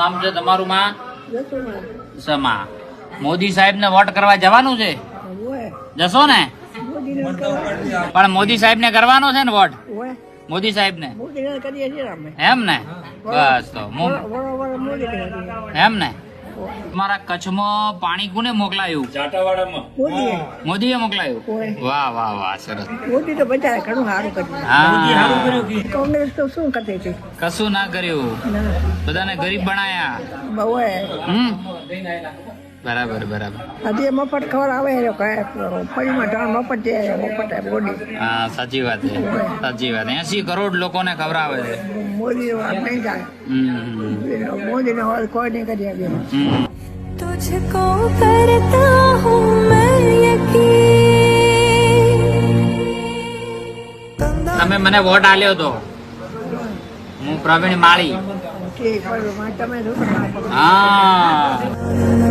નામ છે તમારું માં? સમા મોદી સાહેબ ને વોટ કરવા જવાનું છે? જશો ને? પણ મોદી સાહેબ ને કરવાનો છે ને વોટ? મોદી સાહેબ ને એમ ને? બસ તો. એમ ને? તમારા કચ્છમાં પાણી કોને મોકલાયું મોદીએ? મોદીએ મોકલાયું. વાહ વાહ વાહ સરસ. મોદી તો બચારે ઘણું સારું કર્યું. હા. કોંગ્રેસ તો શું કરે છે? કશું ના કર્યું. બધાને ગરીબ બનાયા. બહુ હમ. બરાબર બરાબર હજી મફત ખબર આવે એ લોકો ફળીમાં ત્રણ મફત છે મફત મોદી હા સાચી વાત છે સાચી વાત એસી કરોડ લોકોને ખવડાવે છે મોદી વાત નહીં થાય હમ મોદીને હોય કોઈ નહીં કરી આપ્યું હમ तुझको करता हूँ मैं यकीन તમે મને વોટ આલ્યો તો હું પ્રવીણ માળી ઠીક પણ તમે શું કરવા હા